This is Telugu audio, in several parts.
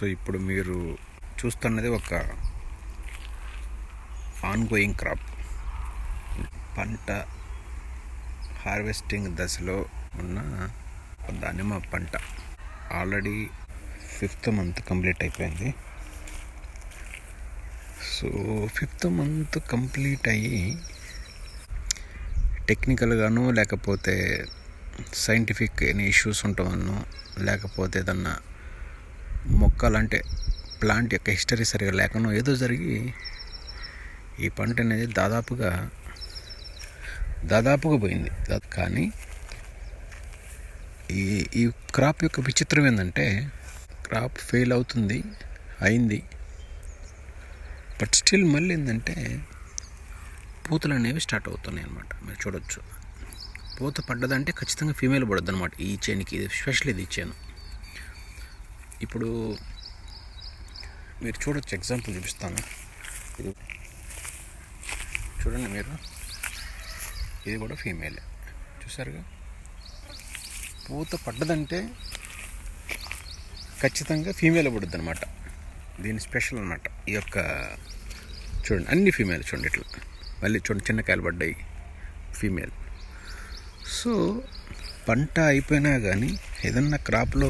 సో ఇప్పుడు మీరు చూస్తున్నది ఒక ఆన్గోయింగ్ క్రాప్ పంట హార్వెస్టింగ్ దశలో ఉన్న దానిమ్మ పంట. ఆల్రెడీ ఫిఫ్త్ మంత్ కంప్లీట్ అయిపోయింది. సో ఫిఫ్త్ మంత్ కంప్లీట్ అయ్యి టెక్నికల్గాను లేకపోతే సైంటిఫిక్ ఎనీ ఇష్యూస్ ఉండవన్నో లేకపోతే ఏదన్నా మొక్కలంటే ప్లాంట్ యొక్క హిస్టరీ సరిగా లేకనో ఏదో జరిగి ఈ పంట అనేది దాదాపుగా దాదాపుగా పోయింది. కానీ ఈ ఈ క్రాప్ యొక్క విచిత్రం ఏంటంటే క్రాప్ ఫెయిల్ అవుతుంది అయింది. బట్ స్టిల్ మళ్ళీ ఏంటంటే పూతలు అనేవి స్టార్ట్ అవుతున్నాయి అన్నమాట. మీరు చూడొచ్చు. పూత పడ్డదంటే ఖచ్చితంగా ఫీమేల్ పడద్దు అనమాట ఈ చేనికి ఇది స్పెషల్ ఇది ఇచ్చాను ఇప్పుడు మీరు చూడొచ్చు ఎగ్జాంపుల్ చూపిస్తాను. ఇది చూడండి మీరు. ఇది కూడా ఫీమేల్ చూసారుగా? పూత పడ్డదంటే ఖచ్చితంగా ఫీమేల్ పడుద్ది అనమాట దీని స్పెషల్ అనమాట ఈ యొక్క చూడండి అన్ని ఫీమేల్ చూడండి ఇట్లా. మళ్ళీ చూడండి చిన్న కాయలు పడ్డాయి. ఫీమేల్ సో పంట అయిపోయినా కానీ ఏదన్నా క్రాప్లో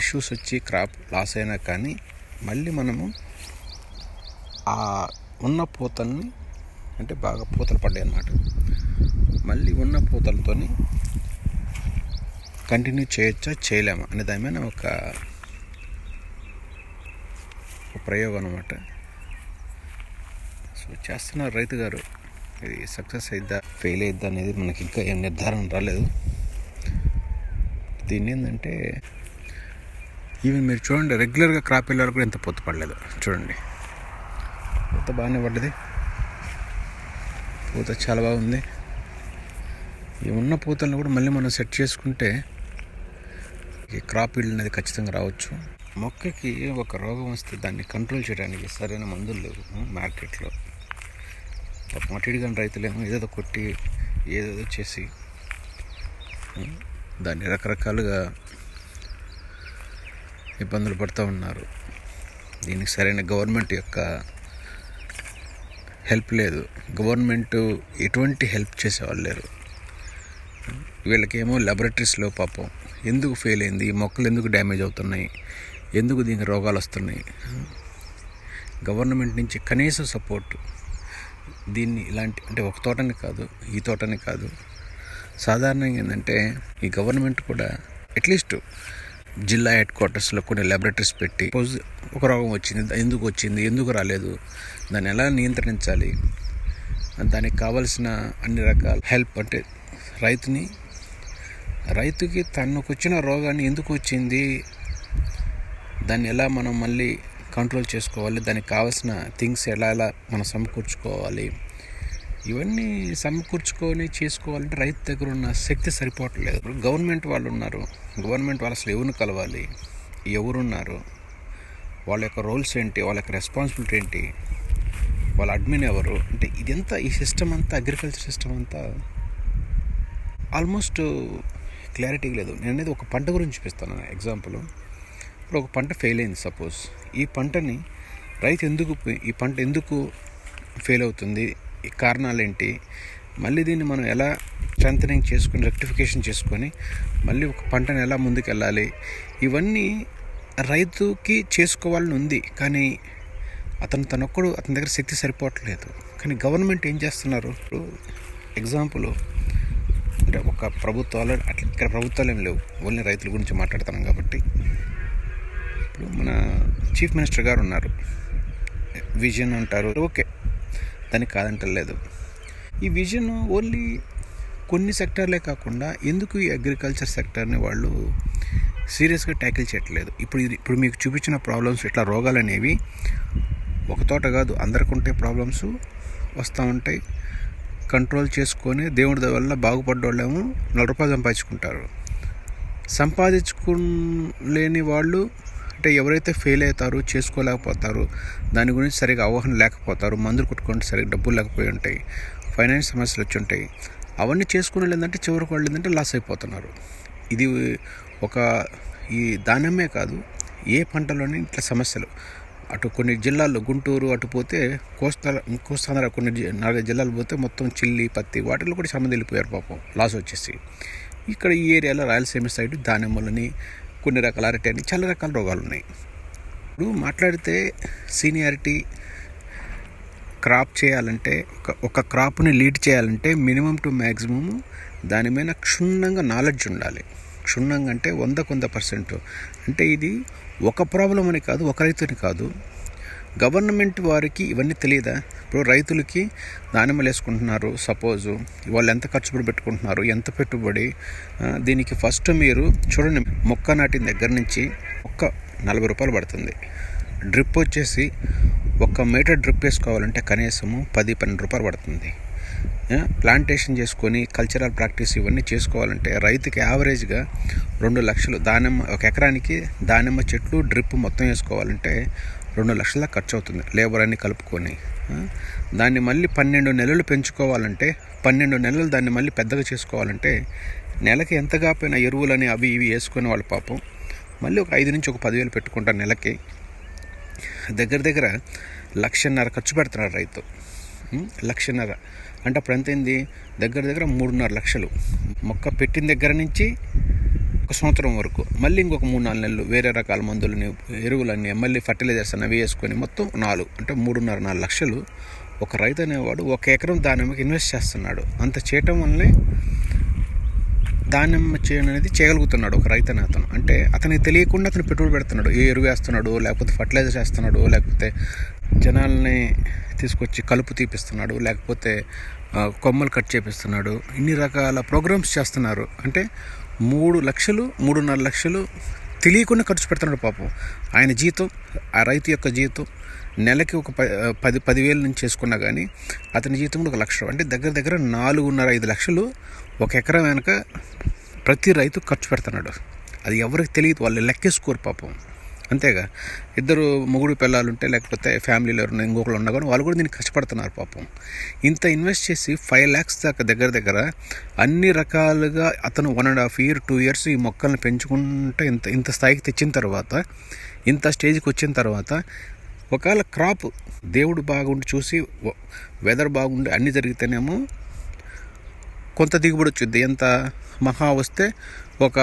ఇష్యూస్ వచ్చి క్రాప్ లాస్ అయినా కానీ మళ్ళీ మనము ఆ ఉన్న పూతల్ని అంటే బాగా పూతలు పడ్డాయి అన్నమాట. మళ్ళీ ఉన్న పూతలతో కంటిన్యూ చేయొచ్చా చేయలేమా అనే దాని మీద ఒక ఒక ప్రయోగం అనమాట సో చేస్తున్నారు రైతు గారు. ఇది సక్సెస్ అయిద్దా ఫెయిల్ అయిద్దా అనేది మనకి ఇంకా ఏం నిర్ధారణ రాలేదు. దీన్ని ఏంటంటే ఈవెన్ మీరు చూడండి రెగ్యులర్గా క్రాప్ వెళ్ళారు కూడా ఎంత పొత్తు పడలేదు. చూడండి. పూత బాగానే పడ్డది. పూత చాలా బాగుంది. ఈ ఉన్న పూతలను కూడా మళ్ళీ మనం సెట్ చేసుకుంటే ఈ క్రాప్ ఈల్డ్ అనేది ఖచ్చితంగా రావచ్చు. మొక్కకి ఒక రోగం వస్తే దాన్ని కంట్రోల్ చేయడానికి సరైన మందులు లేవు మార్కెట్లో. మటిడిగాని రైతులేమో ఏదేదో కొట్టి ఏదేదో చేసి దాన్ని రకరకాలుగా ఇబ్బందులు పడుతూ ఉన్నారు. దీనికి సరైన గవర్నమెంట్ యొక్క హెల్ప్ లేదు. గవర్నమెంట్ ఎటువంటి హెల్ప్ చేసేవాళ్ళు లేరు. వీళ్ళకేమో లెబొరేటరీస్లో పాపం. ఎందుకు ఫెయిల్ అయింది? మొక్కలు ఎందుకు డ్యామేజ్ అవుతున్నాయి? ఎందుకు దీనికి రోగాలు వస్తున్నాయి? గవర్నమెంట్ నుంచి కనీసం సపోర్ట్. దీన్ని ఇలాంటి అంటే ఒక తోటని కాదు ఈ తోటని కాదు. సాధారణంగా ఏంటంటే ఈ గవర్నమెంట్ కూడా అట్లీస్ట్ జిల్లా హెడ్ క్వార్టర్స్లో కొన్ని ల్యాబొరేటరీస్ పెట్టి సపోజ్ ఒక రోగం వచ్చింది ఎందుకు వచ్చింది ఎందుకు రాలేదు దాన్ని ఎలా నియంత్రించాలి దానికి కావాల్సిన అన్ని రకాల హెల్ప్ అంటే రైతుని రైతుకి తనకు వచ్చిన రోగాన్ని ఎందుకు వచ్చింది దాన్ని ఎలా మనం మళ్ళీ కంట్రోల్ చేసుకోవాలి దానికి కావాల్సిన థింగ్స్ ఎలా ఎలా మనం సమకూర్చుకోవాలి ఇవన్నీ సమకూర్చుకొని చేసుకోవాలంటే రైతు దగ్గర ఉన్న శక్తి సరిపోవట్లేదు. ఇప్పుడు గవర్నమెంట్ వాళ్ళు ఉన్నారు. గవర్నమెంట్ వాళ్ళు అసలు ఎవరిని కలవాలి? ఎవరున్నారు? వాళ్ళ యొక్క రోల్స్ ఏంటి? వాళ్ళ యొక్క రెస్పాన్సిబిలిటీ ఏంటి? వాళ్ళ అడ్మిన్ ఎవరు? అంటే ఇదంతా ఈ సిస్టమ్ అంతా అగ్రికల్చర్ సిస్టమ్ అంతా ఆల్మోస్ట్ క్లారిటీ లేదు. నేను అనేది ఒక పంట గురించి చూపిస్తాను ఎగ్జాంపుల్. ఇప్పుడు ఒక పంట ఫెయిల్ అయింది సపోజ్. ఈ పంటని రైతు ఎందుకు ఈ పంట ఎందుకు ఫెయిల్ అవుతుంది? కారణాలు ఏంటి మళ్ళీ దీన్ని మనం ఎలా స్ట్రెంథనింగ్ చేసుకొని రెక్టిఫికేషన్ చేసుకొని మళ్ళీ ఒక పంటను ఎలా ముందుకెళ్ళాలి? ఇవన్నీ రైతుకి చేసుకోవాలని ఉంది. కానీ అతను తనొక్కడు అతని దగ్గర శక్తి సరిపోవట్లేదు. కానీ గవర్నమెంట్ ఏం చేస్తున్నారు? ఇప్పుడు ఎగ్జాంపుల్ అంటే ఒక ప్రభుత్వాలు అట్లా ఇక్కడ ప్రభుత్వాలు ఏం లేవు. ఓన్లీ రైతుల గురించి మాట్లాడుతున్నాం కాబట్టి. ఇప్పుడు మన చీఫ్ మినిస్టర్ గారు ఉన్నారు. విజన్ అంటారు. ఓకే. దానికి కాదంటలేదు. ఈ విజన్ ఓన్లీ కొన్ని సెక్టార్లే కాకుండా ఎందుకు ఈ అగ్రికల్చర్ సెక్టార్ని వాళ్ళు సీరియస్గా ట్యాకిల్ చేయట్లేదు? ఇప్పుడు ఇది ఇప్పుడు మీకు చూపించిన ప్రాబ్లమ్స్ ఇట్లా రోగాలు అనేవి ఒక తోట కాదు అందరికి ఉంటే ప్రాబ్లమ్స్ వస్తూ ఉంటాయి. కంట్రోల్ చేసుకొని దేవుడి వల్ల బాగుపడ్డోళ్ళేమో నలభై రూపాయలు సంపాదించుకుంటారు సంపాదించుకోలేని వాళ్ళు అంటే ఎవరైతే ఫెయిల్ అవుతారో చేసుకోలేకపోతారో దాని గురించి సరిగా అవగాహన లేకపోతారు మందులు కొట్టుకుంటే సరిగ్గా డబ్బులు లేకపోయి ఉంటాయి ఫైనాన్స్ సమస్యలు వచ్చి ఉంటాయి. అవన్నీ చేసుకునే ఏంటంటే చివరికి వాళ్ళు ఏంటంటే లాస్ అయిపోతున్నారు. ఇది ఒక ఈ దానమే కాదు ఏ పంటలోనే ఇట్లా సమస్యలు. అటు కొన్ని జిల్లాల్లో గుంటూరు అటు పోతే కోస్తా కోస్తాంధ్ర కొన్ని జి- నాలుగైదు జిల్లాలు పోతే మొత్తం చిల్లి పత్తి వాటిలో కూడా సంబంధం వెళ్ళిపోయారు పాపం లాస్ వచ్చేసి. ఇక్కడ ఈ ఏరియాలో రాయలసీమ సైడ్ దానిమ్మలని కొన్ని రకాల అరటి అని చాలా రకాల రోగాలు ఉన్నాయి ఇప్పుడు మాట్లాడితే సీనియారిటీ క్రాప్ చేయాలంటే ఒక ఒక క్రాప్ని లీడ్ చేయాలంటే మినిమం టు మ్యాక్సిమమ్ దాని మీద క్షుణ్ణంగా నాలెడ్జ్ ఉండాలి. క్షుణ్ణంగా అంటే వంద కొంత పర్సెంట్. అంటే ఇది ఒక ప్రాబ్లం అని కాదు ఒక రైతుని కాదు. గవర్నమెంట్ వారికి ఇవన్నీ తెలియదా? ఇప్పుడు రైతులకి దానిమ్మలు వేసుకుంటున్నారు సపోజు వాళ్ళు ఎంత ఖర్చు పెట్టుకుంటున్నారు ఎంత పెట్టుబడి? దీనికి ఫస్ట్ మీరు చూడండి మొక్క నాటిన దగ్గర నుంచి ఒక్క నలభై రూపాయలు పడుతుంది. డ్రిప్ వచ్చేసి ఒక్క మీటర్ డ్రిప్ వేసుకోవాలంటే కనీసము పది పన్నెండు రూపాయలు పడుతుంది. ప్లాంటేషన్ చేసుకొని కల్చరల్ ప్రాక్టీస్ ఇవన్నీ చేసుకోవాలంటే రైతుకి యావరేజ్గా రెండు లక్షలు దానిమ్మ ఒక ఎకరానికి దానిమ్మ చెట్లు డ్రిప్ మొత్తం వేసుకోవాలంటే రెండు లక్షల ఖర్చు అవుతుంది లేబర్ అన్ని కలుపుకొని. దాన్ని మళ్ళీ పన్నెండు నెలలు పెంచుకోవాలంటే పన్నెండు నెలలు దాన్ని మళ్ళీ పెద్దగా చేసుకోవాలంటే నెలకి ఎంత కాపోయినా ఎరువులని అవి ఇవి వేసుకునే వాళ్ళ పాపం. మళ్ళీ ఒక ఐదు నుంచి ఒక పదివేలు పెట్టుకుంటారు నెలకి. దగ్గర దగ్గర లక్షన్నర ఖర్చు పెడుతున్నారు రైతు. లక్షన్నర. అంటే అప్పుడు ఎంత దగ్గర దగ్గర మూడున్నర లక్షలు. మొక్క పెట్టిన దగ్గర నుంచి ఒక సంవత్సరం వరకు. మళ్ళీ ఇంకొక మూడు నాలుగు నెలలు వేరే రకాల మందులని ఎరువులన్నీ మళ్ళీ ఫర్టిలైజర్స్ అవి వేసుకొని మొత్తం నాలుగు అంటే మూడున్నర నాలుగు లక్షలు ఒక రైతు అనేవాడు ఒక ఎకరం దానిమ్మకి ఇన్వెస్ట్ చేస్తున్నాడు. అంత చేయటం వల్లనే దానిమ్మ చేయడం అనేది చేయగలుగుతున్నాడు ఒక రైతు అనే అతను. అంటే అతనికి తెలియకుండా అతను పెట్టుబడి పెడుతున్నాడు ఏ ఎరువు వేస్తున్నాడు లేకపోతే ఫర్టిలైజర్ వేస్తున్నాడు లేకపోతే జనాల్ని తీసుకొచ్చి కలుపు తీపిస్తున్నాడు లేకపోతే కొమ్మలు కట్ చేపిస్తున్నాడు ఇన్ని రకాల ప్రోగ్రామ్స్ చేస్తున్నారు. అంటే మూడు లక్షలు మూడున్నర లక్షలు తెలియకుండా ఖర్చు పెడుతున్నాడు పాపం. ఆయన జీతం ఆ రైతు యొక్క జీతం నెలకి ఒక ప- పది పదివేల నుంచి చేసుకున్నా కానీ అతని జీతం కూడా ఒక లక్ష అంటే దగ్గర దగ్గర నాలుగున్నర ఐదు లక్షలు ఒక ఎకరం వెనక ప్రతి రైతు ఖర్చు పెడుతున్నాడు. అది ఎవరికి తెలియదు వాళ్ళు లెక్కేసుకోరు పాపం. అంతేగా. ఇద్దరు మొగుడు పిల్లలు ఉంటే లేకపోతే ఫ్యామిలీలో ఎవరైనా ఇంకొకరు ఉన్నా కానీ వాళ్ళు కూడా దీనికి కష్టపడుతున్నారు పాపం. ఇంత ఇన్వెస్ట్ చేసి ఫైవ్ ల్యాక్స్ దాకా దగ్గర దగ్గర అన్ని రకాలుగా అతను one and half year two years ఈ మొక్కల్ని పెంచుకుంటే ఇంత ఇంత స్థాయికి తెచ్చిన తర్వాత ఇంత స్టేజ్కి వచ్చిన తర్వాత ఒకవేళ క్రాప్ దేవుడు బాగుండి చూసి వెదర్ బాగుండి అన్నీ జరిగితేనేమో కొంత దిగుబడి వచ్చింది ఎంత మహా వస్తే ఒక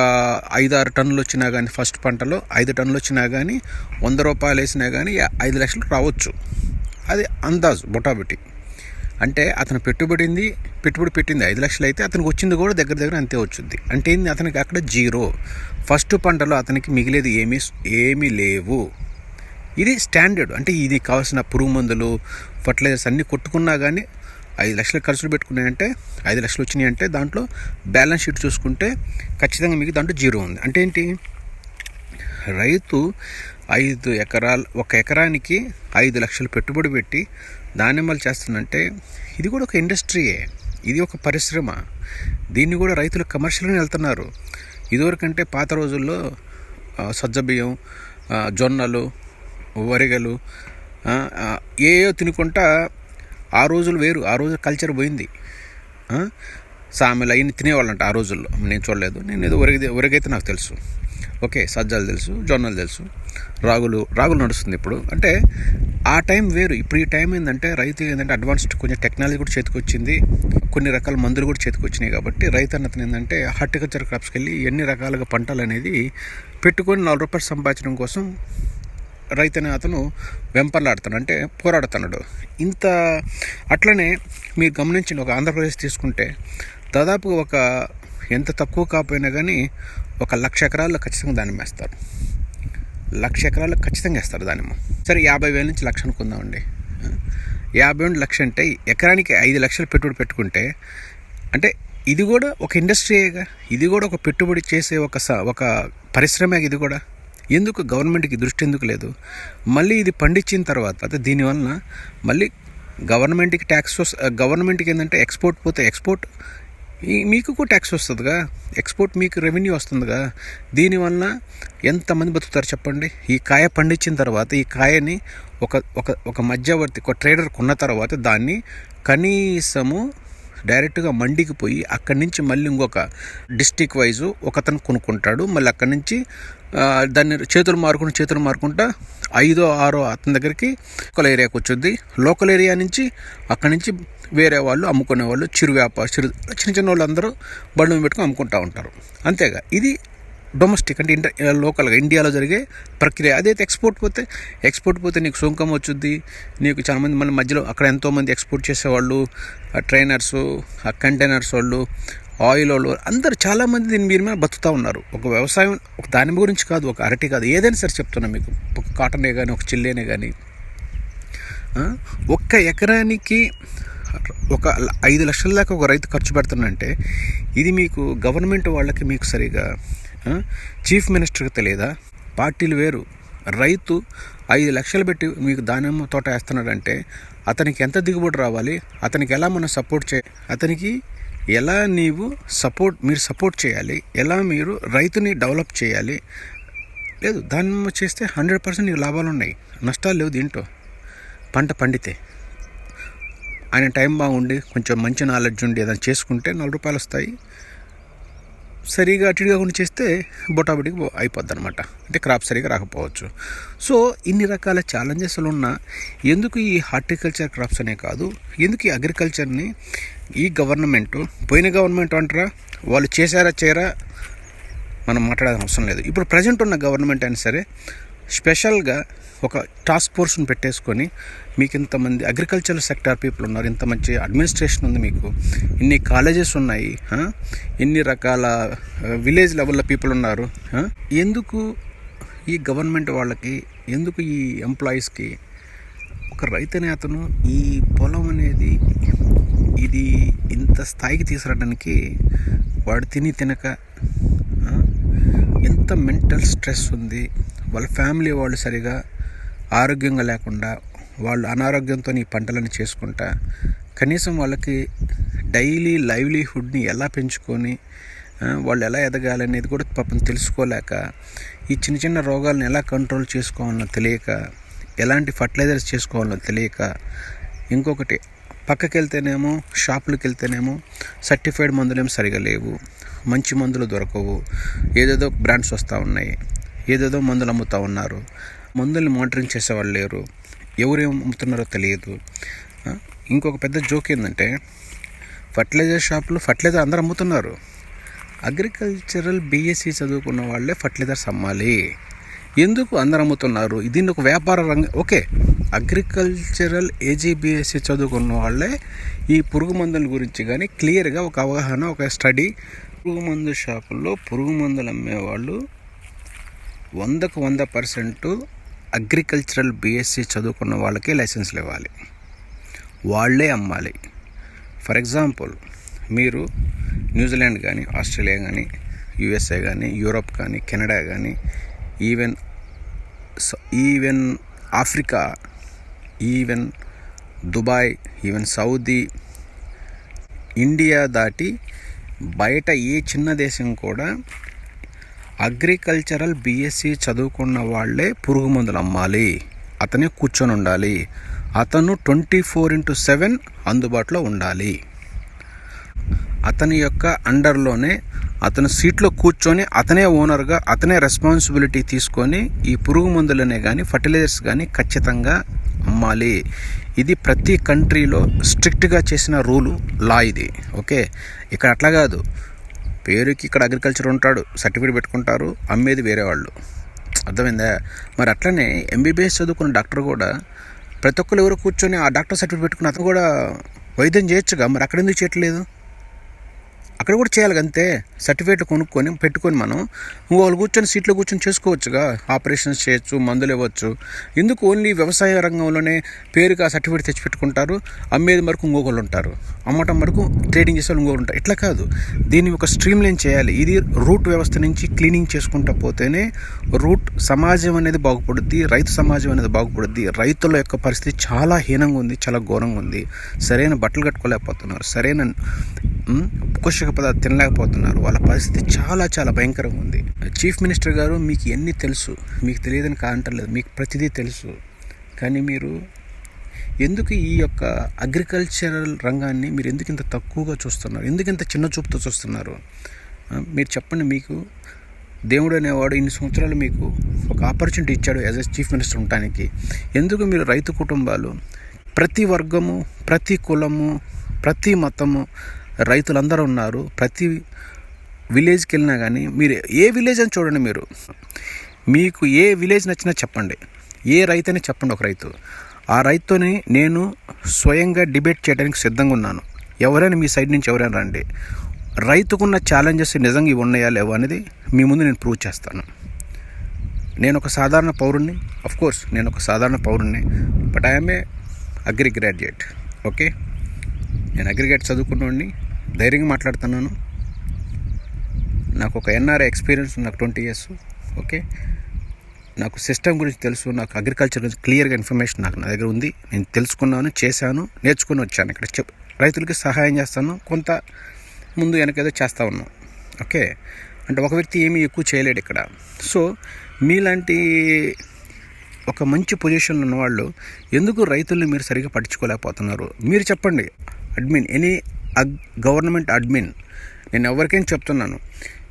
ఐదు ఆరు టన్నులు వచ్చినా కానీ ఫస్ట్ పంటలో ఐదు టన్నులు వచ్చినా కానీ వంద రూపాయలు వేసినా కానీ ఐదు లక్షలు రావచ్చు. అది అందాజు బొటాబిటి. అంటే అతను పెట్టుబడింది పెట్టుబడి పెట్టింది ఐదు లక్షలు అయితే అతనికి వచ్చింది కూడా దగ్గర దగ్గర అంతే వచ్చింది అంటే ఏంది? అతనికి అక్కడ జీరో. ఫస్ట్ పంటలో అతనికి మిగిలేది ఏమీ ఏమీ లేవు. ఇది స్టాండర్డ్. అంటే ఇది కావాల్సిన పురుగు మందులు ఫర్టిలైజర్స్ అన్నీ కొట్టుకున్నా కానీ ఐదు లక్షలు ఖర్చులు పెట్టుకున్నాయంటే ఐదు లక్షలు వచ్చినాయి అంటే దాంట్లో బ్యాలెన్స్ షీట్ చూసుకుంటే ఖచ్చితంగా మీకు దాంట్లో జీరో ఉంది. అంటే ఏంటి? రైతు ఐదు ఎకరాలు ఒక ఎకరానికి ఐదు లక్షలు పెట్టుబడి పెట్టి దానిమ్మలు చేస్తుందంటే ఇది కూడా ఒక ఇండస్ట్రీయే. ఇది ఒక పరిశ్రమ. దీన్ని కూడా రైతులు కమర్షియల్గా వెళ్తున్నారు. ఇదివరకంటే పాత రోజుల్లో సజ్జ బియ్యం జొన్నలు వరిగలు ఏయో తినుకుంటా ఆ రోజులు వేరు ఆ రోజు కల్చర్ పోయింది. సామెలు అవన్నీ తినేవాళ్ళంట ఆ రోజుల్లో. నేను చూడలేదు. నేను ఏదో ఒరిగి ఒరిగైతే నాకు తెలుసు. ఓకే సజ్జాలు తెలుసు జొన్నలు తెలుసు. రాగులు రాగులు నడుస్తుంది ఇప్పుడు. అంటే ఆ టైం వేరు. ఇప్పుడు ఈ టైం ఏంటంటే రైతు ఏంటంటే అడ్వాన్స్డ్ కొంచెం టెక్నాలజీ కూడా చేతికి వచ్చింది కొన్ని రకాల మందులు కూడా చేతికి వచ్చినాయి కాబట్టి రైతు అన్నతను ఏంటంటే హార్టికల్చర్ క్రాప్స్కి వెళ్ళి ఎన్ని రకాలుగా పంటలు అనేది పెట్టుకొని నాలుగు రూపాయలు సంపాదించడం కోసం రైతనే అతను వెంపర్లాడుతాడు అంటే పోరాడుతున్నాడు. ఇంత అట్లనే మీరు గమనించిన ఒక ఆంధ్రప్రదేశ్ తీసుకుంటే దాదాపు ఒక ఎంత తక్కువ కాకపోయినా కానీ ఒక లక్ష ఎకరాల్లో ఖచ్చితంగా దానిమ్మ వేస్తారు. లక్ష ఎకరాల్లో ఖచ్చితంగా వేస్తారు దానిమ్మ. సరే యాభై వేల నుంచి లక్ష అనుకుందామండి. యాభై రెండు లక్ష అంటే ఎకరానికి ఐదు లక్షలు పెట్టుబడి పెట్టుకుంటే అంటే ఇది కూడా ఒక ఇండస్ట్రీయేగా ఇది కూడా ఒక పెట్టుబడి చేసే ఒక స- ఒక పరిశ్రమే ఇది కూడా? ఎందుకు గవర్నమెంట్కి దృష్టి ఎందుకు లేదు? మళ్ళీ ఇది పండించిన తర్వాత దీనివలన మళ్ళీ గవర్నమెంట్కి ట్యాక్స్ గవర్నమెంట్కి ఏంటంటే ఎక్స్పోర్ట్ పోతే ఎక్స్పోర్ట్ ఈ- మీకు కూడా ట్యాక్స్ వస్తుందిగా? ఎక్స్పోర్ట్ మీకు రెవెన్యూ వస్తుందిగా? దీనివల్ల ఎంతమంది బతుకుతారు చెప్పండి? ఈ కాయ పండించిన తర్వాత ఈ కాయని ఒక ఒక ఒక మధ్యవర్తి ఒక ట్రేడర్ కొన్న తర్వాత దాన్ని కనీసము డైరెక్ట్గా మండికి పోయి అక్కడి నుంచి మళ్ళీ ఇంకొక డిస్టిక్ వైజు ఒకతను కొనుక్కుంటాడు. మళ్ళీ అక్కడి నుంచి దాన్ని చేతులు మారుకుంటూ చేతులు మారుకుంటా ఐదో ఆరో అతని దగ్గరికి లోకల్ ఏరియాకి వచ్చింది. లోకల్ ఏరియా నుంచి అక్కడి నుంచి వేరే వాళ్ళు అమ్ముకునే వాళ్ళు చిరు వ్యాపార చిరు చిన్న చిన్న వాళ్ళు అందరూ బండి పెట్టుకుని అమ్ముకుంటూ ఉంటారు. అంతేగా. ఇది డొమెస్టిక్ అంటే ఇంటర్ లోకల్గా ఇండియాలో జరిగే ప్రక్రియ. అదైతే ఎక్స్పోర్ట్ పోతే ఎక్స్పోర్ట్ పోతే నీకు సుంకం వచ్చుద్ది. నీకు చాలామంది మన మళ్ళీ మధ్యలో అక్కడ ఎంతోమంది ఎక్స్పోర్ట్ చేసేవాళ్ళు ఆ ట్రైనర్స్ ఆ కంటైనర్స్ వాళ్ళు ఆయిల్ వాళ్ళు అందరు చాలామంది దీని మీరు మీద బతుకుతూ ఉన్నారు. ఒక వ్యవసాయం ఒక దాని గురించి కాదు ఒక అరటి కాదు. ఏదైనా సరే చెప్తున్నా మీకు. ఒక కాటనే కానీ ఒక చిల్లేనే కానీ ఒక్క ఎకరానికి ఒక ఐదు లక్షల దాకా ఒక రైతు ఖర్చు పెడుతున్నంటే ఇది మీకు గవర్నమెంట్ వాళ్ళకి మీకు సరిగా చీఫ్ మినిస్టర్కి తెలియదా? పార్టీలు వేరు. రైతు ఐదు లక్షలు పెట్టి మీకు దానిమ్మ తోట వేస్తున్నాడంటే అతనికి ఎంత దిగుబడి రావాలి? అతనికి ఎలా మనం సపోర్ట్ చే అతనికి ఎలా నీవు సపోర్ట్ మీరు సపోర్ట్ చేయాలి? ఎలా మీరు రైతుని డెవలప్ చేయాలి? లేదు దానిమ్మ చేస్తే హండ్రెడ్ పర్సెంట్ నీకు లాభాలు ఉన్నాయి. నష్టాలు లేవు దీంట్లో. పంట పండితే. ఆయన టైం బాగుండి కొంచెం మంచి నాలెడ్జ్ ఉండి ఏదైనా చేసుకుంటే నాలుగు రూపాయలు వస్తాయి. సరిగా అటుగా కొన్ని చేస్తే బొటాబొటికి అయిపోద్ది అనమాట అంటే క్రాప్ సరిగా రాకపోవచ్చు. సో ఇన్ని రకాల ఛాలెంజెస్లు ఉన్నా ఎందుకు ఈ హార్టికల్చర్ క్రాప్స్ అనే కాదు ఎందుకు ఈ అగ్రికల్చర్ని ఈ గవర్నమెంట్ పోయిన గవర్నమెంట్ అంటారా? వాళ్ళు చేశారా చేయరా? మనం మాట్లాడాల్సిన అవసరం లేదు. ఇప్పుడు ప్రజెంట్ ఉన్న గవర్నమెంట్ అయినా సరే స్పెషల్గా ఒక టాస్క్ ఫోర్స్ని పెట్టేసుకొని మీకు ఇంతమంది అగ్రికల్చర్ సెక్టార్ పీపుల్ ఉన్నారు ఇంత మంచి అడ్మినిస్ట్రేషన్ ఉంది మీకు. ఇన్ని కాలేజెస్ ఉన్నాయి ఇన్ని రకాల విలేజ్ లెవెల్లో పీపుల్ ఉన్నారు ఎందుకు ఈ గవర్నమెంట్ వాళ్ళకి ఎందుకు ఈ ఎంప్లాయీస్కి ఒక రైతు అతను ఈ పొలం అనేది ఇది ఇంత స్థాయికి తీసుకురావడానికి వాడు తిని తినక ఎంత మెంటల్ స్ట్రెస్ ఉంది. వాళ్ళ ఫ్యామిలీ వాళ్ళు సరిగా ఆరోగ్యంగా లేకుండా వాళ్ళు అనారోగ్యంతో ఈ పంటలను చేసుకుంటా కనీసం వాళ్ళకి డైలీ లైవ్లీహుడ్ని ఎలా పెంచుకొని వాళ్ళు ఎలా ఎదగాలనేది కూడా పాపం తెలుసుకోలేక ఈ చిన్న చిన్న రోగాలను ఎలా కంట్రోల్ చేసుకోవాలో తెలియక ఎలాంటి ఫర్టిలైజర్స్ చేసుకోవాలో తెలియక ఇంకొకటి పక్కకి వెళ్తేనేమో షాపులకు వెళ్తేనేమో సర్టిఫైడ్ మందులేమో సరిగా లేవు మంచి మందులు దొరకవు ఏదేదో బ్రాండ్స్ వస్తూ ఉన్నాయి ఏదేదో మందులు అమ్ముతూ ఉన్నారు మందుల్ని మానిటరింగ్ చేసేవాళ్ళు లేరు. ఎవరు ఏం అమ్ముతున్నారో తెలియదు. ఇంకొక పెద్ద జోక్ ఏంటంటే ఫర్టిలైజర్ షాపులు ఫర్టిలైజర్ అందరూ అమ్ముతున్నారు. అగ్రికల్చరల్ బీఎస్సీ చదువుకున్న వాళ్ళే ఫర్టిలైజర్స్ అమ్మాలి. ఎందుకు అందరు అమ్ముతున్నారు? దీన్ని ఒక వ్యాపార రంగం ఓకే అగ్రికల్చరల్ ఏజీబీఎస్సీ చదువుకున్న వాళ్ళే ఈ పురుగు మందుల గురించి కానీ క్లియర్గా ఒక అవగాహన ఒక స్టడీ. పురుగు మందు షాపుల్లో పురుగు మందులు అమ్మేవాళ్ళు వందకు వంద పర్సెంటు అగ్రికల్చరల్ బీఎస్సీ చదువుకున్న వాళ్ళకే లైసెన్స్లు ఇవ్వాలి. వాళ్ళే అమ్మాలి. ఫర్ ఎగ్జాంపుల్ మీరు న్యూజిలాండ్ కానీ ఆస్ట్రేలియా కానీ యుఎస్ఏ కానీ యూరోప్ కానీ కెనడా కానీ even even Africa even Dubai even Saudi India దాటి బయట ఏ చిన్న దేశం కూడా అగ్రికల్చరల్ బీఎస్సీ చదువుకున్న వాళ్ళే పురుగు మందులు అమ్మాలి అతనే కూర్చొని ఉండాలి అతను ట్వంటీ ఫోర్ ఇంటూ సెవెన్ అందుబాటులో ఉండాలి. అతని యొక్క అండర్లోనే అతను సీట్లో కూర్చొని అతనే ఓనర్గా అతనే రెస్పాన్సిబిలిటీ తీసుకొని ఈ పురుగు మందులనే కానీ ఫర్టిలైజర్స్ కానీ ఖచ్చితంగా అమ్మాలి. ఇది ప్రతి కంట్రీలో స్ట్రిక్ట్గా చేసిన రూలు లా ఇది. ఓకే? ఇక్కడ అట్లా కాదు. పేరుకి ఇక్కడ అగ్రికల్చర్ ఉంటాడు సర్టిఫికేట్ పెట్టుకుంటారు అమ్మేది వేరే వాళ్ళు. అర్థమైందా? మరి అట్లనే ఎంబీబీఎస్ చదువుకున్న డాక్టర్ కూడా ప్రతి ఒక్కరు ఎవరు కూర్చొని ఆ డాక్టర్ సర్టిఫికేట్ పెట్టుకుని అతను కూడా వైద్యం చేయొచ్చుగా? మరి అక్కడ ఎందుకు చేయట్లేదు? అక్కడ కూడా చేయాలి అంతే. సర్టిఫికేట్లు కొనుక్కొని పెట్టుకొని మనం వాళ్ళు కూర్చొని సీట్లో కూర్చొని చేసుకోవచ్చుగా. ఆపరేషన్స్ చేయొచ్చు మందులు ఇవ్వచ్చు. ఎందుకు ఓన్లీ వ్యవసాయ రంగంలోనే పేరుగా సర్టిఫికేట్ తెచ్చి పెట్టుకుంటారు అమ్మేది వరకు ఇంకొకళ్ళు ఉంటారు. అమ్మటం వరకు ట్రేడింగ్ చేసే వాళ్ళు ఇంకొకరు ఉంటారు. ఇట్లా కాదు. దీన్ని ఒక స్ట్రీమ్ లైన్ చేయాలి. ఇది రూట్ వ్యవస్థ నుంచి క్లీనింగ్ చేసుకుంటా పోతేనే రూట్ సమాజం అనేది బాగుపడుద్ది రైతు సమాజం అనేది బాగుపడుద్ది. రైతుల యొక్క పరిస్థితి చాలా హీనంగా ఉంది చాలా ఘోరంగా ఉంది. సరైన బట్టలు కట్టుకోలేకపోతున్నారు. సరైన ఉమ్, పోషక తినలేకపోతున్నారు. వాళ్ళ పరిస్థితి చాలా చాలా భయంకరంగా ఉంది. చీఫ్ మినిస్టర్ గారు మీకు ఎన్ని తెలుసు? మీకు తెలియదని కాదంటలేదు. మీకు ప్రతిదీ తెలుసు. కానీ మీరు ఎందుకు ఈ యొక్క అగ్రికల్చరల్ రంగాన్ని మీరు ఎందుకు ఇంత తక్కువగా చూస్తున్నారు? ఎందుకు ఇంత చిన్న చూపుతో చూస్తున్నారు? మీరు చెప్పండి మీకు. దేవుడు అనేవాడు ఇన్ని సంవత్సరాలు మీకు ఒక ఆపర్చునిటీ ఇచ్చాడు యాజ్ ఎ చీఫ్ మినిస్టర్ ఉండటానికి. ఎందుకు మీరు రైతు కుటుంబాలు ప్రతి వర్గము ప్రతి కులము ప్రతి మతము రైతులందరూ ఉన్నారు. ప్రతి విలేజ్కి వెళ్ళినా కానీ మీరు ఏ విలేజ్ అని చూడండి మీరు. మీకు ఏ విలేజ్ నచ్చినా చెప్పండి. ఏ రైతు అని చెప్పండి ఒక రైతు. ఆ రైతుని నేను స్వయంగా డిబేట్ చేయడానికి సిద్ధంగా ఉన్నాను. ఎవరైనా మీ సైడ్ నుంచి ఎవరైనా రండి. రైతుకున్న ఛాలెంజెస్ నిజంగా ఇవి ఉన్నాయా లేవా అనేది మీ ముందు నేను ప్రూవ్ చేస్తాను. నేను ఒక సాధారణ పౌరుణ్ణి. అఫ్ కోర్స్ నేను ఒక సాధారణ పౌరుణ్ణి. But I'm a agri graduate okay నేను అగ్రిగేట్ చదువుకున్నోడిని. ధైర్యంగా మాట్లాడుతున్నాను. నాకు ఒక ఎన్ఆర్ఐ ఎక్స్పీరియన్స్ నాకు ట్వంటీ ఇయర్స్. ఓకే? నాకు సిస్టమ్ గురించి తెలుసు నాకు అగ్రికల్చర్ గురించి క్లియర్గా ఇన్ఫర్మేషన్ నాకు నా దగ్గర ఉంది. నేను తెలుసుకున్నాను చేశాను నేర్చుకుని వచ్చాను ఇక్కడ. చెప్ రైతులకి సహాయం చేస్తాను కొంత ముందు వెనకేదో చేస్తూ ఉన్నాం. ఓకే? అంటే ఒక వ్యక్తి ఏమీ ఎక్కువ చేయలేడు ఇక్కడ. సో మీలాంటి ఒక మంచి పొజిషన్లో ఉన్నవాళ్ళు ఎందుకు రైతుల్ని మీరు సరిగ్గా పట్టించుకోలేకపోతున్నారు? మీరు చెప్పండి. Admin any government admin. నేను ఎవరికైనా చెప్తున్నాను?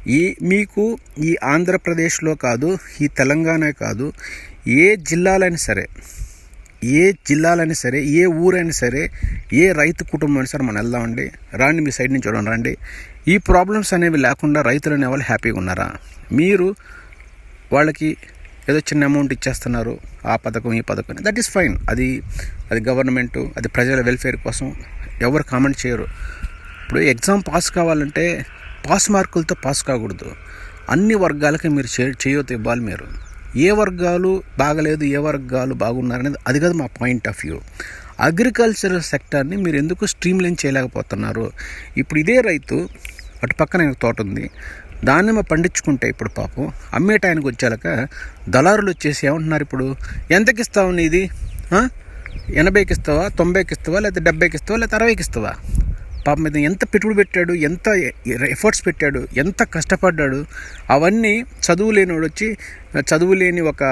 ఈ మీకు ఈ ఆంధ్రప్రదేశ్లో కాదు ఈ తెలంగాణ కాదు ఏ జిల్లాలైనా సరే ఏ జిల్లాలైనా సరే ఏ ఊరైనా సరే ఏ రైతు కుటుంబం అయినా సరే మనం వెళ్దామండి. రాండి మీ సైడ్ నుంచి చూడండి రండి. ఈ ప్రాబ్లమ్స్ అనేవి లేకుండా రైతులు అనేవాళ్ళు హ్యాపీగా ఉన్నారా? మీరు వాళ్ళకి ఏదో చిన్న అమౌంట్ ఇచ్చేస్తున్నారు ఆ పథకం ఈ పథకం. దట్ ఈస్ ఫైన్ అది అది గవర్నమెంట్ అది ప్రజల వెల్ఫేర్ కోసం ఎవరు కామెంట్ చేయరు. ఇప్పుడు ఎగ్జామ్ పాస్ కావాలంటే పాస్ మార్కులతో పాస్ కాకూడదు. అన్ని వర్గాలకి మీరు చే చేయొద్దు ఇవ్వాలి మీరు. ఏ వర్గాలు బాగలేదు ఏ వర్గాలు బాగున్నారనేది అది కాదు మా పాయింట్ ఆఫ్ వ్యూ అగ్రికల్చర్ సెక్టార్ని మీరు ఎందుకు స్ట్రీమ్లైన్ చేయలేకపోతున్నారు? ఇప్పుడు ఇదే రైతు అటు పక్కన తోట ఉంది. దానిమ్మ పండించుకుంటే ఇప్పుడు పాపం అమ్మే వచ్చాక దళారులు వచ్చేసి ఏమంటున్నారు ఇప్పుడు? ఎంతకిస్తావు నీది? ఎనభైకి ఇస్తావా తొంభైకి ఇస్తావా లేకపోతే డెబ్బైకి ఇస్తావా లేకపోతే అరవైకి ఇస్తావా పాపం మీద ఎంత పెట్టుబడి పెట్టాడు ఎంత ఎఫర్ట్స్ పెట్టాడు ఎంత కష్టపడ్డాడు. అవన్నీ చదువు లేనివాడు వచ్చి చదువు లేని ఒక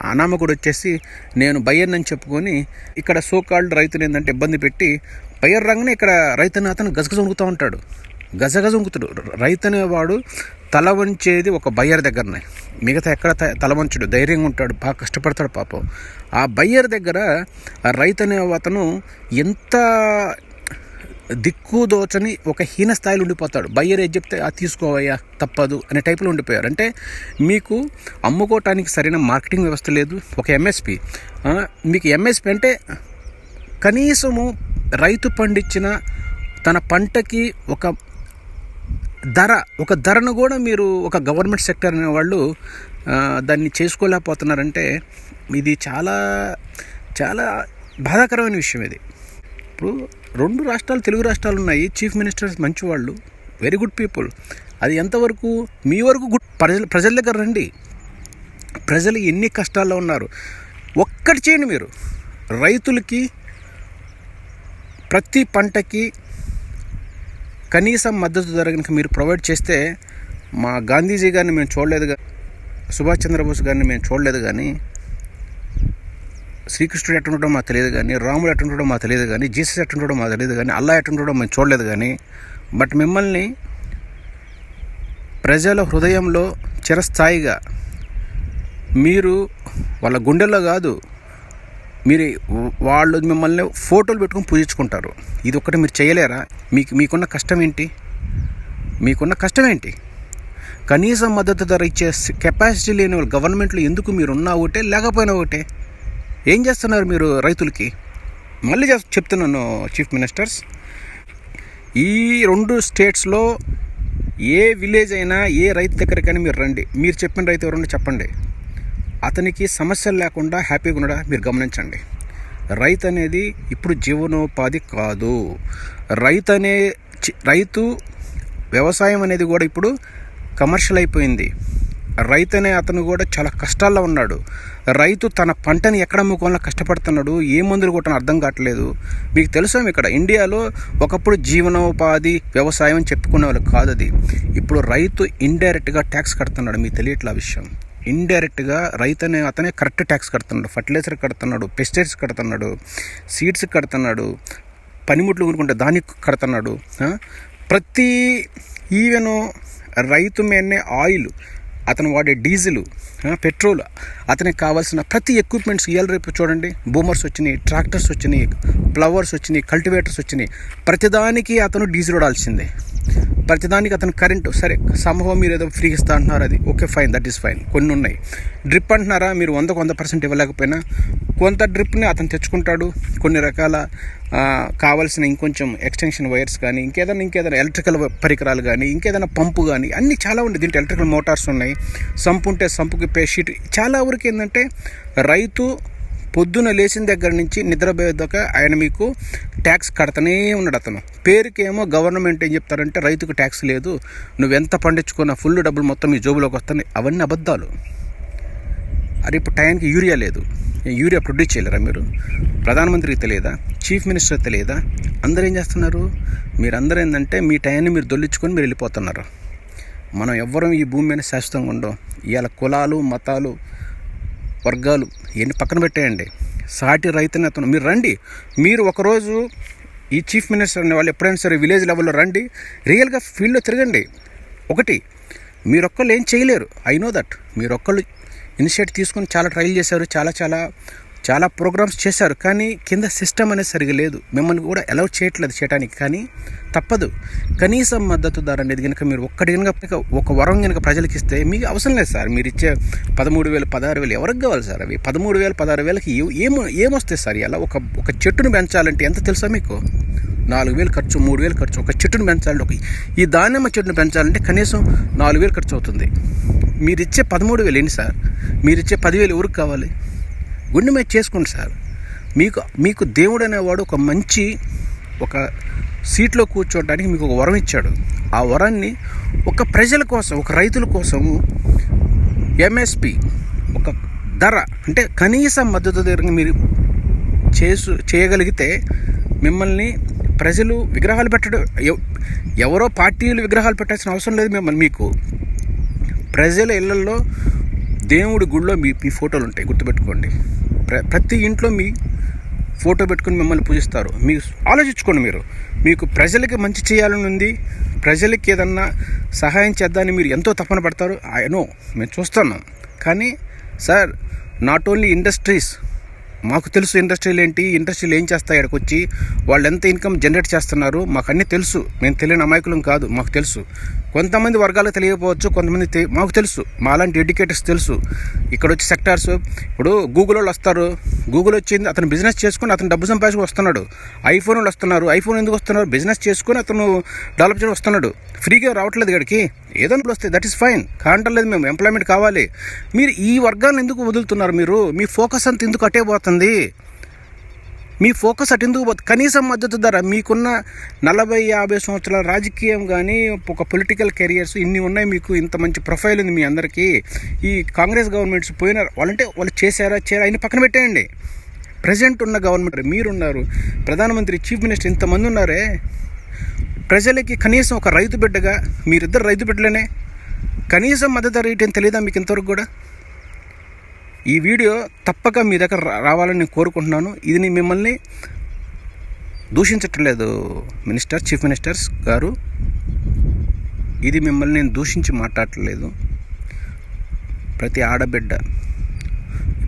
అనామకుడు వచ్చేసి నేను బయ్యర్ చెప్పుకొని ఇక్కడ సోకాల్డ్ రైతుని ఏంటంటే ఇబ్బంది పెట్టి బయ్యర్ రంగనే ఇక్కడ రైతుని అతను గజగజ వణుకుతూ ఉంటాడు. గజగజ వణుకుతాడు. రైతు అనేవాడు తల వంచేది ఒక బయ్యర్ దగ్గరనే. మిగతా ఎక్కడ త- తల వంచడు ధైర్యంగా ఉంటాడు బాగా కష్టపడతాడు పాపం. ఆ బయ్యర్ దగ్గర ఆ రైతు అనే అతను ఎంత దిక్కు దోచని ఒక హీన స్థాయిలో ఉండిపోతాడు. బయ్యర్ ఏది చెప్తే ఆ తీసుకోవయ్యా తప్పదు అనే టైప్లో ఉండిపోయారు. అంటే మీకు అమ్ముకోవటానికి సరైన మార్కెటింగ్ వ్యవస్థ లేదు ఒక ఎంఎస్పి మీకు ఎంఎస్పి అంటే కనీసము రైతు పండించిన తన పంటకి ఒక ధర ఒక ధరను కూడా మీరు ఒక గవర్నమెంట్ సెక్టర్ అనే వాళ్ళు దాన్ని చేసుకోలేకపోతున్నారంటే ఇది చాలా చాలా బాధాకరమైన విషయం ఇది. ఇప్పుడు రెండు రాష్ట్రాలు తెలుగు రాష్ట్రాలు ఉన్నాయి. చీఫ్ మినిస్టర్స్ మంచి వాళ్ళు వెరీ గుడ్ పీపుల్ అది ఎంతవరకు మీ వరకు గుడ్ ప్రజల ప్రజల దగ్గర రండి. ప్రజలు ఎన్ని కష్టాల్లో ఉన్నారు? ఒక్కటి చేయండి మీరు. రైతులకి ప్రతి పంటకి కనీసం మద్దతు ధర కనుక మీరు ప్రొవైడ్ చేస్తే మా గాంధీజీ గారిని మేము చూడలేదు సుభాష్ చంద్రబోస్ గారిని మేము చూడలేదు కానీ శ్రీకృష్ణుడు ఎట్టుండడో మాకు తెలియదు కానీ రాముడు ఎట్టుండడో మాకు తెలియదు కానీ జీసస్ ఎట్టుండడో మాకు తెలియదు కానీ అల్లా ఎట్టుండడో మేము చూడలేదు కానీ బట్ మిమ్మల్ని ప్రజల హృదయంలో చిరస్థాయిగా మీరు వాళ్ళ గుండెల్లో కాదు మీరు వాళ్ళు మిమ్మల్ని ఫోటోలు పెట్టుకొని పూజించుకుంటారు. ఇది ఒక్కటి మీరు చేయలేరా? మీకు మీకున్న కష్టం ఏంటి? మీకున్న కష్టం ఏంటి? కనీస మద్దతు ధర ఇచ్చే కెపాసిటీ లేని వాళ్ళు గవర్నమెంట్లో ఎందుకు మీరు ఉన్నా ఒకటే లేకపోయినా ఒకటే? ఏం చేస్తున్నారు మీరు రైతులకి? మళ్ళీ చెప్తున్నాను చీఫ్ మినిస్టర్స్ ఈ రెండు స్టేట్స్లో ఏ విలేజ్ అయినా ఏ రైతు దగ్గరికైనా మీరు రండి. మీరు చెప్పిన రైతు ఎవరన్నా చెప్పండి. అతనికి సమస్యలు లేకుండా హ్యాపీగా ఉండడా? మీరు గమనించండి. రైతు అనేది ఇప్పుడు జీవనోపాధి కాదు. రైతు అనే చి- రైతు వ్యవసాయం అనేది కూడా ఇప్పుడు కమర్షియల్ అయిపోయింది. రైతు అనే అతను కూడా చాలా కష్టాల్లో ఉన్నాడు. రైతు తన పంటని ఎక్కడ అమ్ముకోవాలని కష్టపడుతున్నాడు. ఏ మందులు కొట్టని అర్థం కావట్లేదు. మీకు తెలుసా ఇక్కడ? ఇండియాలో ఒకప్పుడు జీవనోపాధి వ్యవసాయం చెప్పుకునే వాళ్ళు కాదు అది. ఇప్పుడు రైతు ఇండైరెక్ట్గా ట్యాక్స్ కడుతున్నాడు. మీకు తెలియట్లా ఆ విషయం? ఇండైరెక్ట్గా రైతు అనే అతనే కరెక్ట్ ట్యాక్స్ కడుతున్నాడు. ఫర్టిలైజర్ కడుతున్నాడు పెస్టిసైడ్స్ కడుతున్నాడు సీడ్స్ కడుతున్నాడు పనిముట్లు కొనుక్కుంటే దానికి కడుతున్నాడు ప్రతి ఈవెన్ రైతు మీదనే ఆయిల్ అతను వాడే డీజిల్ పెట్రోల్ అతనికి కావాల్సిన ప్రతి ఎక్విప్మెంట్స్ ఇవాళ రేపు చూడండి. బూమర్స్ వచ్చినాయి ట్రాక్టర్స్ వచ్చినాయి ప్లవర్స్ వచ్చినాయి కల్టివేటర్స్ వచ్చినాయి. ప్రతిదానికి అతను డీజిల్ వాడాల్సిందే. ప్రతిదానికి అతను కరెంటు సరే సంభవం మీరు ఏదో ఫ్రీ ఇస్తా అంటున్నారు అది okay fine that is fine కొన్ని ఉన్నాయి. డ్రిప్ అంటున్నారా? మీరు వందకు వంద పర్సెంట్ ఇవ్వలేకపోయినా కొంత డ్రిప్ని అతను తెచ్చుకుంటాడు. కొన్ని రకాల కావాల్సిన ఇంకొంచెం ఎక్స్టెన్షన్ వైర్స్ కానీ ఇంకేదైనా ఇంకేదైనా ఎలక్ట్రికల్ పరికరాలు కానీ ఇంకేదైనా పంపు కానీ అన్నీ చాలా ఉన్నాయి. దీంట్లో ఎలక్ట్రికల్ మోటార్స్ ఉన్నాయి. సంపు ఉంటే సంపుకి పేషీట్ చాలా వరకు ఏంటంటే రైతు పొద్దున లేచిన దగ్గర నుంచి నిద్రపోయేదాకా ఆయన మీకు ట్యాక్స్ కడతనే ఉన్నాడు అతను. పేరుకేమో గవర్నమెంట్ ఏం చెప్తారంటే రైతుకు ట్యాక్స్ లేదు నువ్వెంత పండించుకున్నా ఫుల్ డబ్బులు మొత్తం మీ జోబులోకి వస్తాయి. అవన్నీ అబద్ధాలు. అరే ఇప్పుడు టైంకి యూరియా లేదు. యూరియా ప్రొడ్యూస్ చేయలేరా మీరు? ప్రధానమంత్రికి తెలియదా? చీఫ్ మినిస్టర్ తెలియదా? అందరూ ఏం చేస్తున్నారు? మీరందరూ ఏంటంటే మీ టైంని మీరు దొల్లించుకొని మీరు వెళ్ళిపోతున్నారు. మనం ఎవ్వరం ఈ భూమి మీద శాశ్వతంగా ఉండవు ఇవాళ కులాలు మతాలు వర్గాలు ఇవన్నీ పక్కన పెట్టేయండి. సాటి రైతుని అతను. మీరు రండి. మీరు ఒకరోజు ఈ చీఫ్ మినిస్టర్ అనే వాళ్ళు ఎప్పుడైనా సరే విలేజ్ లెవెల్లో రండి. రియల్గా ఫీల్డ్లో తిరగండి. ఒకటి మీరొక్కళ్ళు ఏం చేయలేరు. I know that. మీరొక్కళ్ళు ఇనిషియేట్ తీసుకొని చాలా ట్రైల్ చేశారు. చాలా చాలా చాలా ప్రోగ్రామ్స్ చేశారు కానీ కింద సిస్టమ్ అనేది సరిగా లేదు. మిమ్మల్ని కూడా అలౌ చేయట్లేదు చేయడానికి కానీ తప్పదు. కనీసం మద్దతు ధర అనేది కనుక మీరు ఒక్కటి కనుక ఒక వరం కనుక ప్రజలకు ఇస్తే మీకు అవసరం లేదు సార్. మీరు ఇచ్చే పదమూడు వేలు పదహారు వేలు ఎవరికి కావాలి సార్ అవి? పదమూడు వేలు పదహారు వేలకి ఏమో ఏం ఏమొస్తాయి సార్? ఇలా ఒక ఒక చెట్టును పెంచాలంటే ఎంత తెలుసా మీకు? నాలుగు వేలు ఖర్చు మూడు వేలు ఖర్చు ఒక చెట్టును పెంచాలంటే ఒక ఈ దానిమ్మ చెట్టును పెంచాలంటే కనీసం నాలుగు వేలు ఖర్చు అవుతుంది. మీరు ఇచ్చే పదమూడు వేలు ఏంటి సార్? మీరు ఇచ్చే పదివేలు ఎవరికి కావాలి? గుండె మీద చేసుకోండి సార్. మీకు మీకు దేవుడు అనేవాడు ఒక మంచి ఒక సీట్లో కూర్చోవడానికి మీకు ఒక వరం ఇచ్చాడు. ఆ వరాన్ని ఒక ప్రజల కోసం ఒక రైతుల కోసము ఎంఎస్పి ఒక ధర అంటే కనీస మద్దతు ధరగా మీరు చేసు చేయగలిగితే మిమ్మల్ని ప్రజలు విగ్రహాలు పెట్టడం ఎవరో పార్టీలు విగ్రహాలు పెట్టాల్సిన అవసరం లేదు మిమ్మల్ని మీకు. ప్రజల ఇళ్ళలో దేవుడి గుడిలో మీ మీ ఫోటోలు ఉంటాయి గుర్తుపెట్టుకోండి. ప్ర ప్రతి ఇంట్లో మీ ఫోటో పెట్టుకుని మిమ్మల్ని పూజిస్తారు. మీరు ఆలోచించుకోండి మీరు. మీకు ప్రజలకి మంచి చేయాలని ఉంది ప్రజలకి ఏదన్నా సహాయం చేద్దామని మీరు ఎంతో తపన పడతారు. ఐ నో మేము చూస్తున్నాం. కానీ సార్ నాట్ ఓన్లీ ఇండస్ట్రీస్ మాకు తెలుసు ఇండస్ట్రీలు ఏంటి ఇండస్ట్రీలు ఏం చేస్తాయి ఇక్కడికి వచ్చి వాళ్ళు ఎంత ఇన్కమ్ జనరేట్ చేస్తున్నారు మాకు అన్నీ తెలుసు. మేము తెలియని అమాయకులం కాదు మాకు తెలుసు. కొంతమంది వర్గాలకు తెలియకపోవచ్చు కొంతమంది మాకు తెలుసు. మాలాంటి ఎడ్యుకేటర్స్ తెలుసు. ఇక్కడ వచ్చి సెక్టార్స్ ఇప్పుడు గూగుల్ వాళ్ళు వస్తారు. గూగుల్ వచ్చింది అతను బిజినెస్ చేసుకుని అతను డబ్బు సంపాదించుకుని వస్తున్నాడు. ఐఫోన్ వాళ్ళు వస్తున్నారు. ఐఫోన్ ఎందుకు వస్తున్నారు? బిజినెస్ చేసుకుని అతను డెవలప్ చేయడం వస్తున్నాడు. ఫ్రీగా రావట్లేదు ఇక్కడికి. ఏదో వస్తే దట్ ఈస్ ఫైన్ కాంటలేదు మేము ఎంప్లాయ్మెంట్ కావాలి. మీరు ఈ వర్గాన్ని ఎందుకు వదులుతున్నారు మీరు? మీ ఫోకస్ అంతా ఎందుకు అటే పోతుంది? మీ ఫోకస్ అటు ఎందుకు పోతుంది? కనీసం మద్దతు ధర మీకున్న నలభై యాభై సంవత్సరాల రాజకీయం కానీ ఒక పొలిటికల్ కెరియర్స్ ఇన్ని ఉన్నాయి మీకు ఇంత మంచి ప్రొఫైల్ ఉంది మీ అందరికీ. ఈ కాంగ్రెస్ గవర్నమెంట్స్ పోయినారు వాళ్ళంటే వాళ్ళు చేశారా చేయరా అయిన పక్కన పెట్టేయండి. ప్రజెంట్ ఉన్న గవర్నమెంట్ మీరున్నారు. ప్రధానమంత్రి చీఫ్ మినిస్టర్ ఇంతమంది ఉన్నారే. ప్రజలకి కనీసం ఒక రైతు బిడ్డగా మీరిద్దరు రైతు బిడ్డలేనే కనీసం మద్దతు రేట్ ఏం తెలియదా మీకు ఇంతవరకు కూడా? ఈ వీడియో తప్పక మీ దగ్గర రావాలని నేను కోరుకుంటున్నాను. ఇది నేను మిమ్మల్ని దూషించట్లేదు మినిస్టర్ చీఫ్ మినిస్టర్స్ గారు. ఇది మిమ్మల్ని నేను దూషించి మాట్లాడట్లేదు ప్రతి ఆడబిడ్డ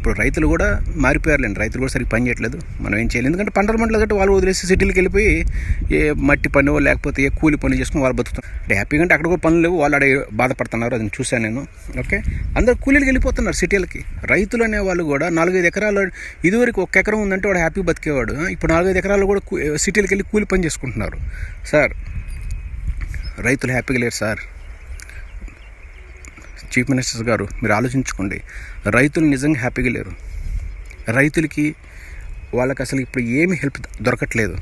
ఇప్పుడు రైతులు కూడా మారిపోయారులేండి. రైతులు కూడా సరిగ్గా పని చేయట్లేదు. మనం ఏం చేయలేదు ఎందుకంటే పంటలు మంటలు కట్టి వాళ్ళు వదిలేసి సిటీలకు వెళ్ళిపోయి ఏ మట్టి పని లేకపోతే ఏ కూలి పని చేసుకుని వాళ్ళు బతుకుతారు. అంటే హ్యాపీగా అంటే అక్కడ కూడా పనులు లేవు. వాళ్ళు అడే బాధపడుతున్నారు. అది చూశాను నేను. ఓకే? అందరు కూలీలకు వెళ్ళిపోతున్నారు సిటీలకి. రైతులు అనే వాళ్ళు కూడా నాలుగైదు ఎకరాలు ఇదివరకు ఒక ఎకరం ఉందంటే వాడు హ్యాపీ బతికేవాడు. ఇప్పుడు నాలుగైదు ఎకరాలు కూడా సిటీలకు వెళ్ళి కూలి పని చేసుకుంటున్నారు. సార్ రైతులు హ్యాపీగా లేరు సార్. చీఫ్ మినిస్టర్స్ గారు మీరు ఆలోచించుకోండి. రైతులు నిజంగా హ్యాపీగా లేరు. రైతులకి వాళ్ళకి అసలు ఇప్పుడు ఏమి హెల్ప్ దొరకట్లేదు.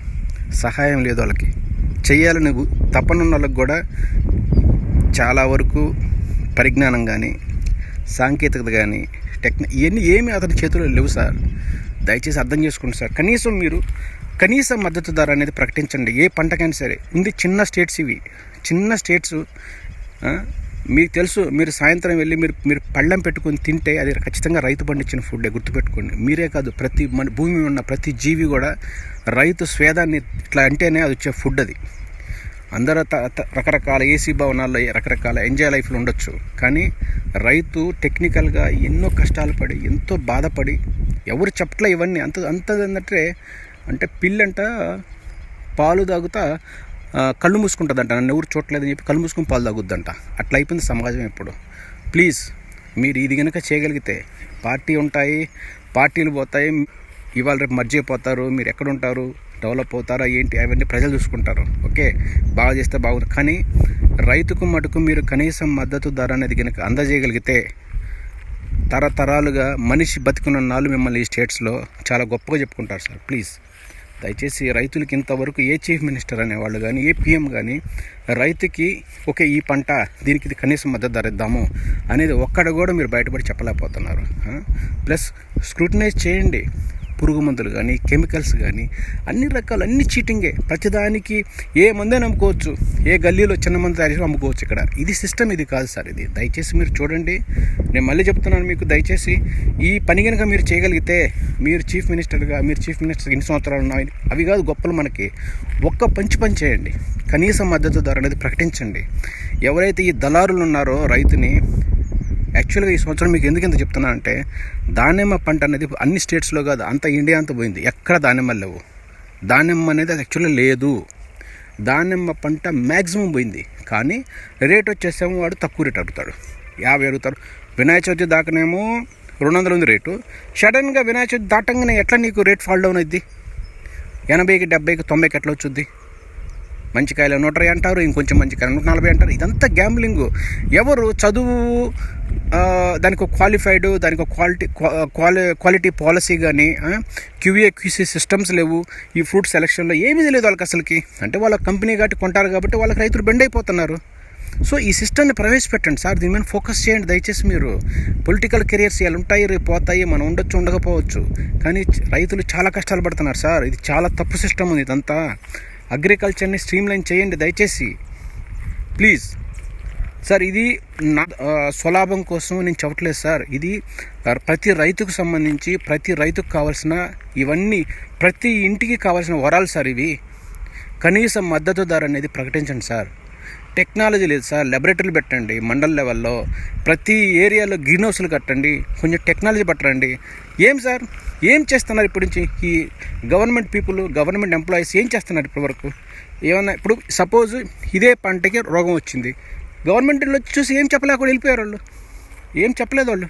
సహాయం లేదు వాళ్ళకి. చేయాలని ఉ- తపనున్న వాళ్ళకి కూడా చాలా వరకు పరిజ్ఞానం కానీ సాంకేతికత కానీ టెక్న ఇవన్నీ ఏమి అతని చేతిలో లేవు సార్. దయచేసి అర్థం చేసుకోండి సార్. కనీసం మీరు కనీస మద్దతు ధర అనేది ప్రకటించండి. ఏ పంటకైనా సరే. ఉంది చిన్న స్టేట్స్ ఇవి. చిన్న స్టేట్స్ మీకు తెలుసు మీరు సాయంత్రం వెళ్ళి మీరు మీరు పళ్ళెం పెట్టుకొని తింటే అది ఖచ్చితంగా రైతు పండించిన ఫుడ్డే గుర్తుపెట్టుకోండి. మీరే కాదు ప్రతి మన భూమి ఉన్న ప్రతి జీవి కూడా రైతు స్వేదాన్ని ఇట్లా అంటేనే అది వచ్చే ఫుడ్ అది. అందరూ త- రకరకాల ఏసీ భవనాల్లో రకరకాల ఎంజాయ్ లైఫ్లో ఉండొచ్చు. కానీ రైతు టెక్నికల్గా ఎన్నో కష్టాలు పడి ఎంతో బాధపడి ఎవరు చెప్పట్లే ఇవన్నీ. అంత అంత ఏంటంటే అంటే పిల్లంట పాలు తాగుతా కళ్ళు మూసుకుంటుందంట. నన్ను ఎవరు చూడలేదని చెప్పి కళ్ళు మూసుకుని పాలు తగ్గుద్దంట అట్లా అయిపోయింది సమాజం ఇప్పుడు ప్లీజ్ మీరు ఇది కనుక చేయగలిగితే పార్టీ ఉంటాయి పార్టీలు పోతాయి ఇవాళ రేపు మర్జీ అయిపోతారు మీరు ఎక్కడుంటారు డెవలప్ అవుతారా ఏంటి అవన్నీ ప్రజలు చూసుకుంటారు. ఓకే? బాగా చేస్తే బాగుంది. కానీ రైతుకు మటుకు మీరు కనీసం మద్దతు ధర అనేది కనుక అందజేయగలిగితే తరతరాలుగా మనిషి బతికున్న నాళ్ళు మిమ్మల్ని ఈ స్టేట్స్లో చాలా గొప్పగా చెప్పుకుంటారు సార్ ప్లీజ్ దయచేసి రైతులకి ఇంతవరకు ఏ చీఫ్ మినిస్టర్ అనేవాళ్ళు కానీ ఏ పిఎం కానీ రైతుకి ఓకే ఈ పంట దీనికి ఇది కనీసం మద్దతు ధర ఇద్దాము అనేది ఒక్కడ కూడా మీరు బయటపడి చెప్పలేకపోతున్నారు. ప్లస్ స్క్రూటినైజ్ చేయండి. పురుగు మందులు కానీ కెమికల్స్ కానీ అన్ని రకాలు అన్ని చీటింగే. ప్రతిదానికి ఏ మందే నమ్ముకోవచ్చు ఏ గల్లీలో చిన్న మంది తయారు చేసి అమ్ముకోవచ్చు ఇక్కడ. ఇది సిస్టమ్ ఇది కాదు సార్ ఇది. దయచేసి మీరు చూడండి. నేను మళ్ళీ చెప్తున్నాను మీకు దయచేసి ఈ పని కనుక మీరు చేయగలిగితే మీరు చీఫ్ మినిస్టర్గా మీరు చీఫ్ మినిస్టర్ ఎన్ని సంవత్సరాలు ఉన్నాయి అవి కాదు గొప్పలు మనకి. ఒక్క పంచి పని చేయండి. కనీస మద్దతు ధర అనేది ప్రకటించండి. ఎవరైతే ఈ దళారులు ఉన్నారో రైతుని యాక్చువల్గా ఈ సంవత్సరం మీకు ఎందుకు ఇంత చెప్తున్నా అంటే దానిమ్మ పంట అనేది అన్ని స్టేట్స్లో కాదు అంత ఇండియా అంతా పోయింది. ఎక్కడ దానిమ్మ లేవు. దానిమ్మ అనేది అది యాక్చువల్గా లేదు. దానిమ్మ పంట మ్యాక్సిమం పోయింది. కానీ రేట్ వచ్చేసేమో వాడు తక్కువ రేట్ అడుగుతాడు. యాభై అడుగుతారు. వినాయక చవితి దాకానేమో రెండు వందలు ఉంది రేటు. సడన్గా వినాయక చవితి దాటంగానే ఎట్లా నీకు రేట్ ఫాల్ డౌన్ అయింది ఎనభైకి డెబ్బైకి తొంభైకి ఎట్లా వచ్చుద్ది? మంచి కాయలు నూట ఇరవై అంటారు ఇంకొంచెం మంచి కాయలు నూట నలభై అంటారు. ఇదంతా గ్యాంబ్లింగ్ ఎవరు చదువు దానికి ఒక క్వాలిఫైడ్ దానికి ఒక క్వాలిటీ క్వాలి క్వాలిటీ పాలసీ కానీ క్యూఏ క్యూసీ సిస్టమ్స్ లేవు. ఈ ఫ్రూట్ సెలక్షన్లో ఏమీ తెలియదు వాళ్ళకి అసలుకి. అంటే వాళ్ళ కంపెనీ కాబట్టి కొంటారు కాబట్టి వాళ్ళకి రైతులు బెండ్ అయిపోతున్నారు. సో ఈ సిస్టమ్ని ప్రవేశపెట్టండి సార్. దీని మీద ఫోకస్ చేయండి దయచేసి మీరు. పొలిటికల్ కెరియర్స్ ఎలా ఉంటాయి రేపు పోతాయి మనం ఉండొచ్చు ఉండకపోవచ్చు. కానీ రైతులు చాలా కష్టాలు పడుతున్నారు సార్. ఇది చాలా తప్పు సిస్టమ్ ఉంది ఇదంతా. అగ్రికల్చర్ని స్ట్రీమ్లైన్ చేయండి దయచేసి. ప్లీజ్. సార్ ఇది నా స్వలాభం కోసం నేను చెప్పట్లేదు సార్. ఇది ప్రతి రైతుకు సంబంధించి ప్రతి రైతుకు కావాల్సిన ఇవన్నీ ప్రతి ఇంటికి కావాల్సిన వరాలు సార్ ఇవి. కనీసం మద్దతు ధర అనేది ప్రకటించండి సార్. టెక్నాలజీ లేదు సార్. ల్యాబొరేటరీలు పెట్టండి. మండల్ లెవెల్లో ప్రతి ఏరియాలో గ్రీన్ హౌస్లు కట్టండి. కొంచెం టెక్నాలజీ పట్టండి ఏం సార్? ఏం చేస్తున్నారు ఇప్పటి నుంచి? ఈ గవర్నమెంట్ పీపుల్ గవర్నమెంట్ ఎంప్లాయీస్ ఏం చేస్తున్నారు ఇప్పటి వరకు? ఏమన్నా ఇప్పుడు సపోజ్ ఇదే పంటకి రోగం వచ్చింది. గవర్నమెంట్లో చూసి ఏం చెప్పలేకుండా వెళ్ళిపోయారు వాళ్ళు. ఏం చెప్పలేదు వాళ్ళు.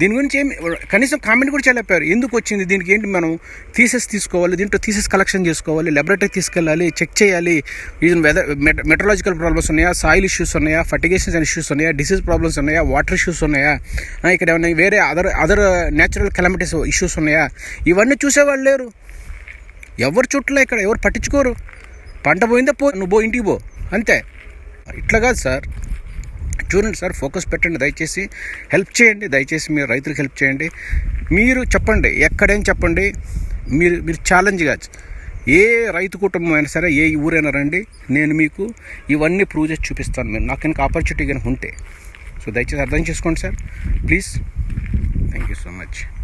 దీని గురించి ఏం కనీసం కామెంట్ కూడా చేయలేపారు ఎందుకు వచ్చింది? దీనికి ఏంటి మనం థీసెస్ తీసుకోవాలి దీంట్లో థీసెస్ కలెక్షన్ చేసుకోవాలి లెబరేటరీ తీసుకెళ్ళాలి చెక్ చేయాలి. ఇది వెదర్ మెట్రలాజికల్ ప్రాబ్లమ్స్ ఉన్నాయా? సాయిల్ ఇష్యూస్ ఉన్నాయా? ఫర్టిగేషన్ ఇష్యూస్ ఉన్నాయా? డిసీజ్ ప్రాబ్లమ్స్ ఉన్నాయా? వాటర్ ఇష్యూస్ ఉన్నాయా? ఇక్కడ ఏమైనా వేరే other other natural calamities issues ఉన్నాయా? ఇవన్నీ చూసేవాళ్ళు లేరు. ఎవరు చుట్టలే ఇక్కడ? ఎవరు పట్టించుకోరు. పంట పోయిందా పో నువ్వు పో ఇంటికి పో. అంతే. ఇట్లా కాదు సార్. చూడండి సార్ ఫోకస్ పెట్టండి దయచేసి హెల్ప్ చేయండి దయచేసి మీరు రైతులకు హెల్ప్ చేయండి. మీరు చెప్పండి ఎక్కడేం చెప్పండి మీరు మీరు ఛాలెంజ్గా ఏ రైతు కుటుంబం అయినా సరే ఏ ఊరైనా రండి నేను మీకు ఇవన్నీ ప్రూవ్ చేసి చూపిస్తాను మీరు నాకు కనుక ఆపర్చునిటీ కనుక ఉంటే. సో దయచేసి అర్థం చేసుకోండి sir. Please thank you so much